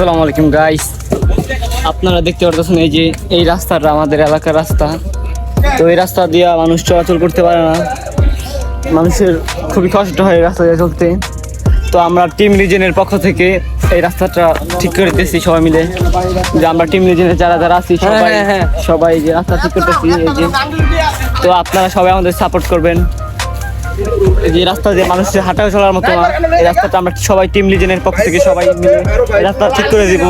আসসালামু আলাইকুম গাইস আপনারা দেখতে পারতেছেন এই যে এই রাস্তাটা আমাদের এলাকার রাস্তা। তো এই রাস্তা দিয়ে মানুষ চলাচল করতে পারে না। মানুষের খুবই কষ্ট হয় এই রাস্তা দিয়ে চলতে। তো আমরা টিম রিজেনের পক্ষ থেকে এই রাস্তাটা ঠিক করে দিতেছি সবাই মিলে। যে আমরা টিম রিজেনের যারা যারা আছি সবাই সবাই যে রাস্তা ঠিক করতেছি এই যে। তো আপনারা সবাই আমাদের সাপোর্ট করবেন। যে রাস্তা দিয়ে মানুষ হাঁটা চলার মতো এই রাস্তাটা আমরা সবাই টিম লিজেনের পক্ষ থেকে সবাই মিলে রাস্তা ঠিক করে দিব।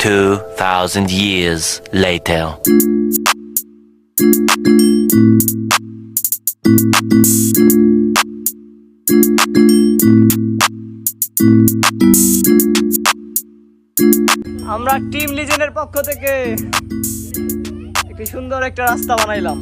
Two thousand years later. আমরা টিম লিজেনের পক্ষ থেকে একটি সুন্দর একটা রাস্তা বানাইলাম.